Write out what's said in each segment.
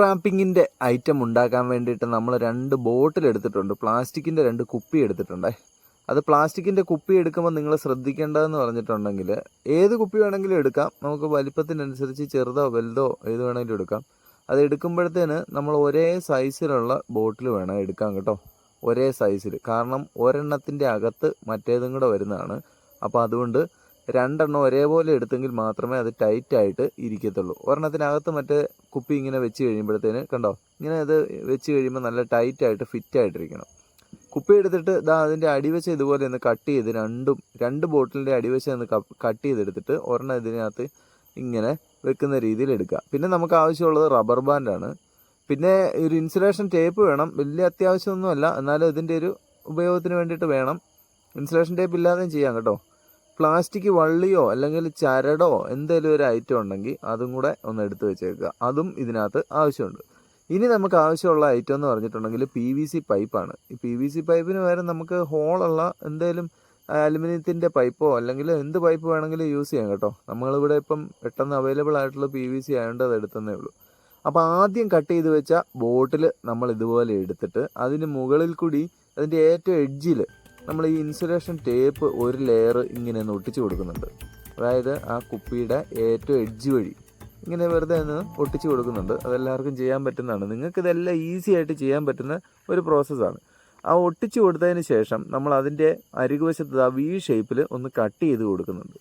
Fruit റാപ്പിങ്ങിന്റെ item ഉണ്ടാക്കാൻ വേണ്ടിയിട്ട് നമ്മൾ രണ്ട് ബോട്ടിൽ എടുത്തിട്ടുണ്ട്. പ്ലാസ്റ്റിക്കിന്റെ രണ്ട് കുപ്പി എടുത്തിട്ടുണ്ടേ. അത് പ്ലാസ്റ്റിക്കിന്റെ കുപ്പി എടുക്കുമ്പോൾ നിങ്ങൾ ശ്രദ്ധിക്കേണ്ടതെന്ന് പറഞ്ഞിട്ടുണ്ടെങ്കിൽ ഏത് കുപ്പി വേണമെങ്കിലും എടുക്കാം. നമുക്ക് വലിപ്പത്തിനനുസരിച്ച് ചെറുതോ വലുതോ ഏത് വേണമെങ്കിലും എടുക്കാം. അത് എടുക്കുമ്പോഴത്തേന് നമ്മൾ ഒരേ സൈസിലുള്ള ബോട്ടിൽ വേണം എടുക്കാൻ കേട്ടോ. ഒരേ സൈസിൽ കാരണം ഒരെണ്ണത്തിന്റെ അകത്ത് മറ്റേതും കൂടെ വരുന്നതാണ്. അപ്പോൾ അതുകൊണ്ട് രണ്ടെണ്ണം ഒരേപോലെ എടുത്തെങ്കിൽ മാത്രമേ അത് ടൈറ്റായിട്ട് ഇരിക്കത്തുള്ളൂ. ഒരെണ്ണത്തിനകത്ത് മറ്റേ കുപ്പി ഇങ്ങനെ വെച്ച് കഴിയുമ്പോഴത്തേന് കണ്ടോ? ഇങ്ങനെ അത് വെച്ച് കഴിയുമ്പോൾ നല്ല ടൈറ്റ് ആയിട്ട് ഫിറ്റ് ആയിട്ടിരിക്കണം. കുപ്പി എടുത്തിട്ട് ഇതാ അതിന്റെ അടിവശം ഇതുപോലെ ഒന്ന് കട്ട് ചെയ്ത് രണ്ടും രണ്ട് ബോട്ടിലിന്റെ അടിവശം ഒന്ന് കട്ട് ചെയ്തെടുത്തിട്ട് ഒരെണ്ണം ഇതിനകത്ത് ഇങ്ങനെ വെക്കുന്ന രീതിയിൽ എടുക്കുക. പിന്നെ നമുക്ക് ആവശ്യമുള്ളത് റബ്ബർ ബാൻഡാണ് പിന്നെ ഒരു ഇൻസുലേഷൻ ടേപ്പ് വേണം. വലിയ അത്യാവശ്യമൊന്നുമല്ല. എന്നാലും ഇതിന്റെ ഒരു ഉപയോഗത്തിന് വേണ്ടിയിട്ട് വേണം. ഇൻസുലേഷൻ ടേപ്പ് ഇല്ലാതെയും ചെയ്യാം കേട്ടോ. പ്ലാസ്റ്റിക് വള്ളിയോ അല്ലെങ്കിൽ ചരടോ എന്തെങ്കിലും ഒരു ഐറ്റം ഉണ്ടെങ്കിൽ അതും കൂടെ ഒന്ന് എടുത്തു വെച്ചേക്കുക. അതും ഇതിനകത്ത് ആവശ്യമുണ്ട്. ഇനി നമുക്ക് ആവശ്യമുള്ള ഐറ്റം എന്ന് പറഞ്ഞിട്ടുണ്ടെങ്കിൽ പി വി സി പൈപ്പാണ് ഈ പി വി സി പൈപ്പിന് പകരം നമുക്ക് ഹോളുള്ള എന്തെങ്കിലും അലുമിനിയത്തിന്റെ പൈപ്പോ അല്ലെങ്കിൽ എന്ത് പൈപ്പ് വേണമെങ്കിലും യൂസ് ചെയ്യാം കേട്ടോ. നമ്മളിവിടെ ഇപ്പം പെട്ടെന്ന് അവൈലബിൾ ആയിട്ടുള്ള പി വി സി ആയതുകൊണ്ട് അത് എടുത്തതേ ഉള്ളൂ. അപ്പോൾ ആദ്യം കട്ട് ചെയ്ത് വെച്ച ബോട്ടിൽ നമ്മൾ ഇതുപോലെ എടുത്തിട്ട് അതിന് മുകളിൽ കൂടി അതിന്റെ ഏറ്റവും എഡ്ജിൽ നമ്മൾ ഈ ഇൻസുലേഷൻ ടേപ്പ് ഒരു ലെയർ ഇങ്ങനെ ഒന്ന് ഒട്ടിച്ച് കൊടുക്കുന്നുണ്ട്. അതായത് ആ കുപ്പിയുടെ ഏറ്റവും എഡ്ജ് വഴി ഇങ്ങനെ വെറുതെ ഒന്ന് ഒട്ടിച്ച് കൊടുക്കുന്നുണ്ട്. അതെല്ലാവർക്കും ചെയ്യാൻ പറ്റുന്നതാണ്. നിങ്ങൾക്ക് ഇതെല്ലാം ഈസി ആയിട്ട് ചെയ്യാൻ പറ്റുന്ന ഒരു പ്രോസസ്സാണ് ആ ഒട്ടിച്ച് കൊടുത്തതിന് ശേഷം നമ്മൾ അതിന്റെ അരികുവശത്ത് ആ വി ഷേപ്പിൽ ഒന്ന് കട്ട് ചെയ്ത് കൊടുക്കുന്നുണ്ട്.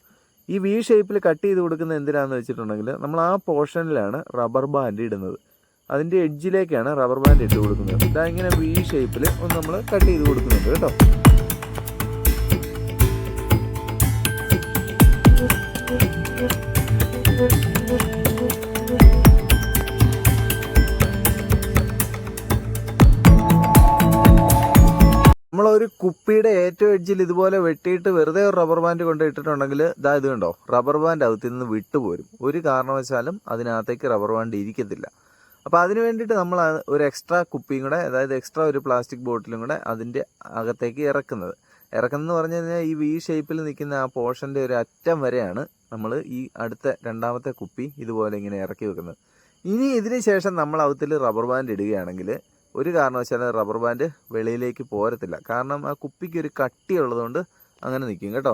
ഈ വി ഷേപ്പിൽ കട്ട് ചെയ്ത് കൊടുക്കുന്നത് എന്തിനാണെന്ന് വെച്ചിട്ടുണ്ടെങ്കിൽ നമ്മൾ ആ പോർഷനിലാണ് റബ്ബർ ബാൻഡ് ഇടുന്നത്. അതിന്റെ എഡ്ജിലേക്കാണ് റബ്ബർ ബാൻഡ് ഇട്ട് കൊടുക്കുന്നത്. ഇതാ ഇങ്ങനെ വി ഷേപ്പിൽ ഒന്ന് നമ്മൾ കട്ട് ചെയ്ത് കൊടുക്കുന്നുണ്ട് കേട്ടോ. നമ്മളൊരു കുപ്പിയുടെ ഏറ്റവും എഡ്ജിൽ ഇതുപോലെ വെട്ടിയിട്ട് വെറുതെ ഒരു റബ്ബർ ബാൻഡ് കൊണ്ട് ഇട്ടിട്ടുണ്ടെങ്കിൽ ഇതാ ഇത് കണ്ടോ? റബ്ബർ ബാൻഡ് അകത്തിൽ നിന്ന് വിട്ടുപോരും. ഒരു കാരണവശാലും അതിനകത്തേക്ക് റബ്ബർ ബാൻഡ് ഇരിക്കത്തില്ല. അപ്പോൾ അതിന് വേണ്ടിയിട്ട് നമ്മൾ ഒരു എക്സ്ട്രാ കുപ്പിയും കൂടെ അതായത് എക്സ്ട്രാ ഒരു പ്ലാസ്റ്റിക് ബോട്ടിലും കൂടെ അതിന്റെ അകത്തേക്ക് ഇറക്കുന്നത്. ഇറക്കുന്നതെന്ന് പറഞ്ഞു കഴിഞ്ഞാൽ ഈ വി ഷേപ്പിൽ നിൽക്കുന്ന ആ പോർഷന്റെ ഒരു അറ്റം വരെയാണ് നമ്മൾ ഈ അടുത്ത രണ്ടാമത്തെ കുപ്പി ഇതുപോലെ ഇങ്ങനെ ഇറക്കി വെക്കുന്നത്. ഇനി ഇതിന് ശേഷം നമ്മൾ അകത്തിൽ റബ്ബർ ബാൻഡ് ഇടുകയാണെങ്കിൽ ഒരു കാരണവശാലും റബ്ബർ ബാൻഡ് വെളിയിലേക്ക് പോരത്തില്ല. കാരണം ആ കുപ്പിക്ക് ഒരു കട്ടി ഉള്ളതുകൊണ്ട് അങ്ങനെ നിൽക്കും കേട്ടോ.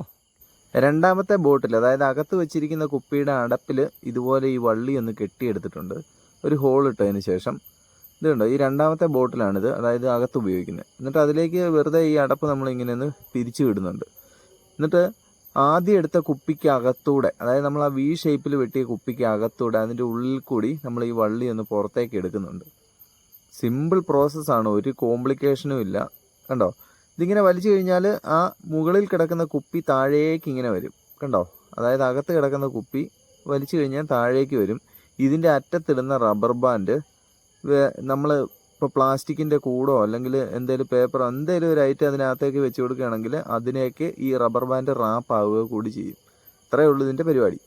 രണ്ടാമത്തെ ബോട്ടിൽ അതായത് അകത്ത് വെച്ചിരിക്കുന്ന കുപ്പിയുടെ അടപ്പിൽ ഇതുപോലെ ഈ വള്ളി ഒന്ന് കെട്ടിയെടുത്തിട്ടുണ്ട്. ഒരു ഹോൾ ഇട്ടതിന് ശേഷം. ഇതുണ്ടോ ഈ രണ്ടാമത്തെ ബോട്ടിലാണിത് അതായത് അകത്ത് ഉപയോഗിക്കുന്നത്. എന്നിട്ട് അതിലേക്ക് വെറുതെ ഈ അടപ്പ് നമ്മൾ ഇങ്ങനെ ഒന്ന് തിരിച്ചു വിടുന്നുണ്ട് എന്നിട്ട് ആദ്യം എടുത്ത കുപ്പിക്ക് അകത്തൂടെ അതായത് നമ്മൾ ആ വി ഷേപ്പിൽ വെട്ടിയ കുപ്പിക്ക് അകത്തൂടെ അതിന്റെ ഉള്ളിൽ കൂടി നമ്മൾ ഈ വള്ളി ഒന്ന് പുറത്തേക്ക് എടുക്കുന്നുണ്ട്. സിമ്പിൾ പ്രോസസ്സാണ് ഒരു കോംപ്ലിക്കേഷനും ഇല്ല. കണ്ടോ? ഇതിങ്ങനെ വലിച്ചു കഴിഞ്ഞാൽ ആ മുകളിൽ കിടക്കുന്ന കുപ്പി താഴേക്ക് ഇങ്ങനെ വരും. കണ്ടോ? അതായത് അകത്ത് കിടക്കുന്ന കുപ്പി വലിച്ചു കഴിഞ്ഞാൽ താഴേക്ക് വരും. ഇതിന്റെ അറ്റത്തിടുന്ന റബ്ബർ ബാൻഡ് നമ്മൾ ഇപ്പോൾ പ്ലാസ്റ്റിക്കിന്റെ കൂടോ അല്ലെങ്കിൽ എന്തെങ്കിലും പേപ്പറോ എന്തെങ്കിലും ഒരു ഐറ്റം അതിനകത്തേക്ക് വെച്ച് കൊടുക്കുകയാണെങ്കിൽ അതിനേക്ക് ഈ റബ്ബർ ബാൻഡ് റാപ്പ് ആവുക കൂടി ചെയ്യും. അത്രയേ ഉള്ളൂ ഇതിന്റെ പരിപാടി.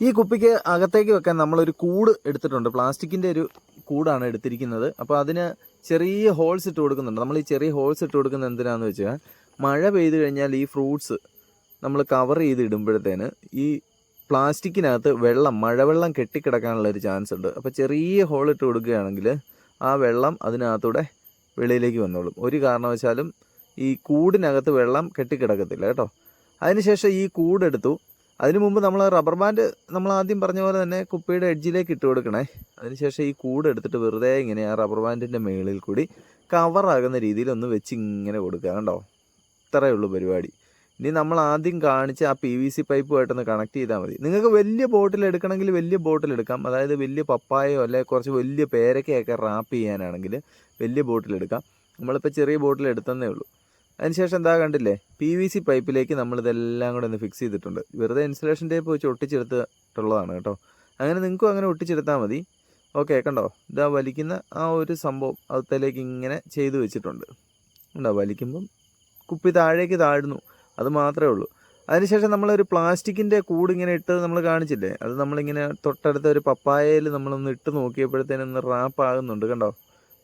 ഈ കുപ്പിക്ക് അകത്തേക്ക് വെക്കാൻ നമ്മളൊരു കൂട് എടുത്തിട്ടുണ്ട്. പ്ലാസ്റ്റിക്കിന്റെ ഒരു കൂടാണ് എടുത്തിരിക്കുന്നത്. അപ്പോൾ അതിന് ചെറിയ ഹോൾസ് ഇട്ട് കൊടുക്കുന്നുണ്ട്. നമ്മൾ ഈ ചെറിയ ഹോൾസ് ഇട്ട് കൊടുക്കുന്നത് എന്തിനാന്ന് വെച്ചാൽ മഴ പെയ്തു കഴിഞ്ഞാൽ ഈ ഫ്രൂട്ട്സ് നമ്മൾ കവർ ചെയ്ത് ഇടുമ്പോഴത്തേന് ഈ പ്ലാസ്റ്റിക്കിനകത്ത് വെള്ളം മഴവെള്ളം കെട്ടിക്കിടക്കാനുള്ള ഒരു ചാൻസ് ഉണ്ട്. അപ്പോൾ ചെറിയ ഹോൾ ഇട്ട് കൊടുക്കുകയാണെങ്കിൽ ആ വെള്ളം അതിനകത്തൂടെ വെളിയിലേക്ക് വന്നോളും. ഒരു കാരണവശാലും ഈ കൂടിനകത്ത് വെള്ളം കെട്ടിക്കിടക്കത്തില്ല കേട്ടോ. അതിനുശേഷം ഈ കൂടെടുത്തു. അതിനു മുമ്പ് നമ്മൾ റബ്ബർ ബാൻഡ് നമ്മൾ ആദ്യം പറഞ്ഞ പോലെ തന്നെ കുപ്പിയുടെ എഡ്ജിലേക്ക് ഇട്ട് കൊടുക്കണേ. അതിനുശേഷം ഈ കൂട് എടുത്തിട്ട് വെറുതെ ഇങ്ങനെ ആ റബ്ബർ ബാൻഡിന്റെ മുകളിൽ കൂടി കവറാകുന്ന രീതിയിൽ ഒന്ന് വെച്ച് ഇങ്ങനെ കൊടുക്കുക കണ്ടോ? ഇത്രയേ ഉള്ളൂ പരിപാടി. ഇനി നമ്മൾ ആദ്യം കാണിച്ച് ആ പി വി സി പൈപ്പുമായിട്ടൊന്ന് കണക്ട് ചെയ്താൽ മതി. നിങ്ങൾക്ക് വലിയ ബോട്ടിൽ എടുക്കണമെങ്കിൽ വലിയ ബോട്ടിൽ എടുക്കാം. അതായത് വലിയ പപ്പായോ അല്ലെ കുറച്ച് വലിയ പേരക്കയൊക്കെ റാപ്പ് ചെയ്യാനാണെങ്കിൽ വലിയ ബോട്ടിൽ എടുക്കാം. നമ്മളിപ്പോൾ ചെറിയ ബോട്ടിൽ എടുത്തതേ ഉള്ളൂ. അതിനുശേഷം എന്താ കണ്ടില്ലേ? പി വി സി പൈപ്പിലേക്ക് നമ്മളിതെല്ലാം കൂടെ ഒന്ന് ഫിക്സ് ചെയ്തിട്ടുണ്ട്. വെറുതെ ഇൻസുലേഷൻ ടേപ്പ് വെച്ച് ഒട്ടിച്ചെടുത്തിട്ടുള്ളതാണ് കേട്ടോ. അങ്ങനെ നിങ്ങൾക്കും അങ്ങനെ ഒട്ടിച്ചെടുത്താൽ മതി. ഓക്കെ കണ്ടോ? ഇതാ വലിക്കുന്ന ആ ഒരു സംഭവം അകത്തേക്ക് ഇങ്ങനെ ചെയ്തു വെച്ചിട്ടുണ്ട്. ഉണ്ടോ വലിക്കുമ്പം കുപ്പി താഴേക്ക് താഴ്ന്നു. അത് മാത്രമേ ഉള്ളൂ. അതിനുശേഷം നമ്മളൊരു പ്ലാസ്റ്റിക്കിന്റെ കൂട് ഇങ്ങനെ ഇട്ട് നമ്മൾ കാണിച്ചില്ലേ? അത് നമ്മളിങ്ങനെ തൊട്ടടുത്ത ഒരു പപ്പായയിൽ നമ്മളൊന്ന് ഇട്ട് നോക്കിയപ്പോഴത്തേനൊന്ന് റാപ്പ് ആകുന്നുണ്ട് കണ്ടോ?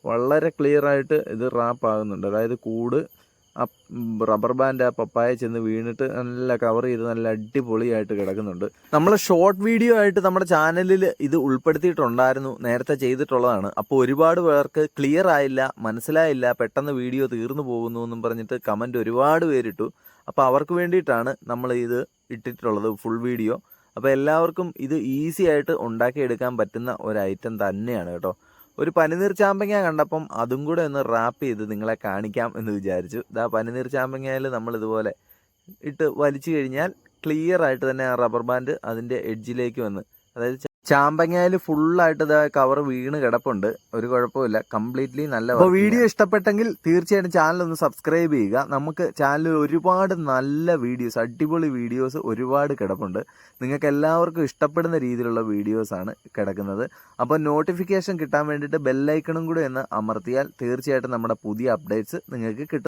വളരെ ക്ലിയർ ആയിട്ട് ഇത് റാപ്പ് ആകുന്നുണ്ട്. അതായത് കൂട് ആ റബ്ബർ ബാൻഡ് ആ പപ്പായ ചെന്ന് വീണിട്ട് നല്ല കവർ ചെയ്ത് നല്ല അടിപൊളിയായിട്ട് കിടക്കുന്നുണ്ട്. നമ്മൾ ഷോർട്ട് വീഡിയോ ആയിട്ട് നമ്മുടെ ചാനലിൽ ഇത് ഉൾപ്പെടുത്തിയിട്ടുണ്ടായിരുന്നു നേരത്തെ ചെയ്തിട്ടുള്ളതാണ്. അപ്പോൾ ഒരുപാട് പേർക്ക് ക്ലിയർ ആയില്ല മനസ്സിലായില്ല പെട്ടെന്ന് വീഡിയോ തീർന്നു പോകുന്നു എന്നും പറഞ്ഞിട്ട് കമന്റ് ഒരുപാട് പേരിട്ടു. അപ്പോൾ അവർക്ക് വേണ്ടിയിട്ടാണ് നമ്മൾ ഇത് ഇട്ടിട്ടുള്ളത് ഫുൾ വീഡിയോ അപ്പോൾ എല്ലാവർക്കും ഇത് ഈസി ആയിട്ട് ഉണ്ടാക്കിയെടുക്കാൻ പറ്റുന്ന ഒരു ഐറ്റം തന്നെയാണ് കേട്ടോ. ഒരു പനിനീർ ചാമ്പങ്ങ കണ്ടപ്പം അതും കൂടെ ഒന്ന് റാപ്പ് ചെയ്ത് നിങ്ങളെ കാണിക്കാം എന്ന് വിചാരിച്ചു. ഇതാ പനിനീർ ചാമ്പങ്ങയിൽ നമ്മൾ ഇതുപോലെ ഇട്ട് വലിച്ചു കഴിഞ്ഞാൽ ക്ലിയർ ആയിട്ട് തന്നെ ആ റബ്ബർ ബാൻഡ് അതിന്റെ എഡ്ജിലേക്ക് വന്ന് അതായത് ചാമ്പങ്ങയിൽ ഫുള്ളായിട്ട് ഇതാ കവർ വീണ് കിടപ്പുണ്ട്. ഒരു കുഴപ്പമില്ല കംപ്ലീറ്റ്ലി നല്ല അപ്പോൾ വീഡിയോ ഇഷ്ടപ്പെട്ടെങ്കിൽ തീർച്ചയായിട്ടും ചാനൽ ഒന്ന് സബ്സ്ക്രൈബ് ചെയ്യുക. നമുക്ക് ചാനലിൽ ഒരുപാട് നല്ല വീഡിയോസ് അടിപൊളി വീഡിയോസ് ഒരുപാട് കിടപ്പുണ്ട്. നിങ്ങൾക്ക് എല്ലാവർക്കും ഇഷ്ടപ്പെടുന്ന രീതിയിലുള്ള വീഡിയോസാണ് കിടക്കുന്നത്. അപ്പോൾ നോട്ടിഫിക്കേഷൻ കിട്ടാൻ വേണ്ടിയിട്ട് ബെല്ലൈക്കണും കൂടെ ഒന്ന് അമർത്തിയാൽ തീർച്ചയായിട്ടും നമ്മുടെ പുതിയ അപ്ഡേറ്റ്സ് നിങ്ങൾക്ക് കിട്ടും.